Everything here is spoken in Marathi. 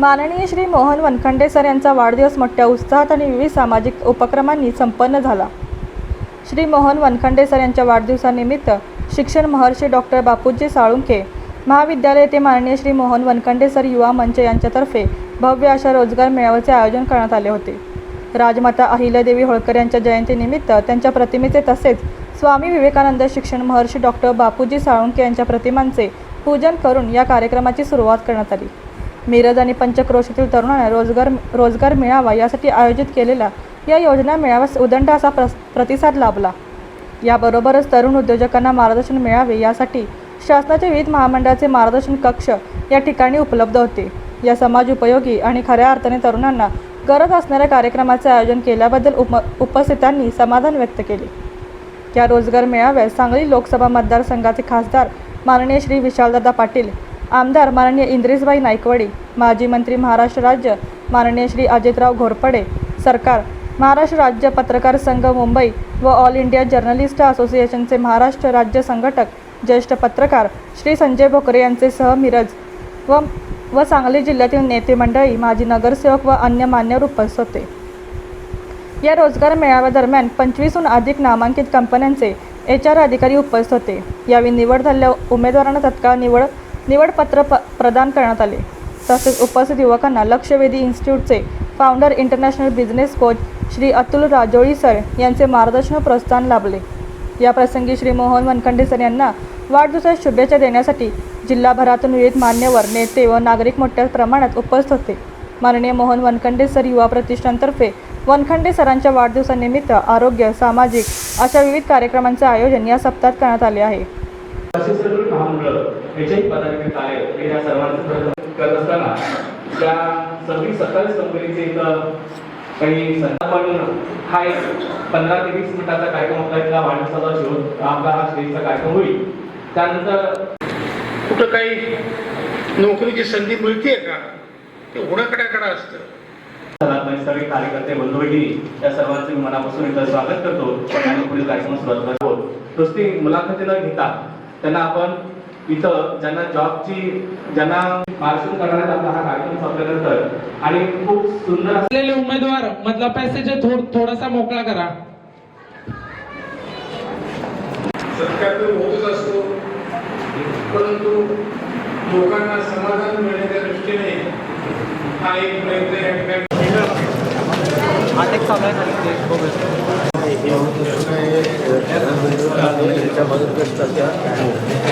माननीय श्री मोहन वनखंडे सर यांचा वाढदिवस मोठ्या उत्साहात आणि विविध सामाजिक उपक्रमांनी संपन्न झाला. श्री मोहन वनखंडे सर यांच्या वाढदिवसानिमित्त शिक्षण महर्षी डॉक्टर बापूजी साळुंखे महाविद्यालय येथे माननीय श्री मोहन वनखंडे सर युवा मंच यांच्यातर्फे भव्य अशा रोजगार मेळाव्याचे आयोजन करण्यात आले होते. राजमाता अहिल्यादेवी होळकर यांच्या जयंतीनिमित्त त्यांच्या प्रतिमेचे तसेच स्वामी विवेकानंद शिक्षण महर्षी डॉक्टर बापूजी साळुंखे यांच्या प्रतिमांचे पूजन करून या कार्यक्रमाची सुरुवात करण्यात आली. मिरज आणि पंचक्रोशीतील तरुणांना रोजगार रोजगार मिळावा यासाठी आयोजित केलेला या योजना मेळाव्यास उदंड असा प्रस प्रतिसाद लाभला. याबरोबरच तरुण उद्योजकांना मार्गदर्शन मिळावे यासाठी शासनाचे विविध महामंडळाचे मार्गदर्शन कक्ष या ठिकाणी उपलब्ध होते. या समाज उपयोगी आणि खऱ्या अर्थाने तरुणांना गरज असणाऱ्या कार्यक्रमाचे आयोजन केल्याबद्दल उप उपस्थितांनी समाधान व्यक्त केले. या रोजगार मेळाव्यास सांगली लोकसभा मतदारसंघाचे खासदार माननीय श्री विशालदादा पाटील आमदार माननीय इंद्रिसबाई नायकवडी माजी मंत्री महाराष्ट्र राज्य माननीय श्री अजितराव घोरपडे सरकार महाराष्ट्र राज्य पत्रकार संघ मुंबई व ऑल इंडिया जर्नलिस्ट असोसिएशनचे महाराष्ट्र राज्य संघटक ज्येष्ठ पत्रकार श्री संजय भोकरे यांचे सह मिरज व व सांगली जिल्ह्यातील नेते मंडळी माजी नगरसेवक व अन्य मान्यवर उपस्थित होते. या रोजगार मेळाव्यादरम्यान पंचवीसहून अधिक नामांकित कंपन्यांचे एच आर अधिकारी उपस्थित होते. यावेळी निवड झालेल्या उमेदवारांना तत्काळ निवड निवडपत्र प प्रदान करण्यात आले. तसेच उपस्थित युवकांना लक्षवेधी इन्स्टिट्यूटचे founder international business coach Shri Atul Rajoli sir यांचे मार्गदर्शन प्रोत्साहन लाभले. या प्रसंगी श्री मोहन वनखंडे सर यांना वाढदिवसाच्या शुभेच्छा देण्यासाठी जिल्हाभरातून विविध मान्यवर नेते व नागरिक मोठ्या प्रमाणात उपस्थित होते. माननीय मोहन वनखंडे सर युवा प्रतिष्ठानतर्फे वनखंडे सरांच्या वाढदिवसानिमित्त आरोग्य सामाजिक अशा विविध कार्यक्रमांचे आयोजन या सप्ताहात करण्यात आले आहे. असे सर्व महामंडळ याच्याही पदाधिकारी आहेत. हे या सर्वांचं करत असताना त्या सव्वीस सत्तावीस कंपनीचे इथं काही संस्था पण हा एक पंधरा ते वीस मिनिटाचा कार्यक्रम आपला इथला वाढदिवसाचा शोध आपला हा स्टेजचा कार्यक्रम होईल. त्यानंतर कुठं काही नोकरीची संधी मिळते का? ते उडाकड्याकडे असतं. सर्वात कार्यकर्ते बंधू भगिनी या सर्वांचे मी मनापासून इथं स्वागत करतो. आणि पुढील कार्यक्रम सुरुवात करतो नुसती मुलाखती न घेता त्यांना आपण इथं ज्यांना जॉबची ज्यांना मार्गदर्शन करण्यात आपला हा कार्यक्रम संपल्यानंतर आणि खूप सुंदर असं असलेले उमेदवार मधला पॅसेज थोड थोडासा मोकळा करा. सत्कार होतच असतो. परंतु लोकांना समाधान मिळण्याच्या दृष्टीने हा एक प्रयत्न या ठिकाणी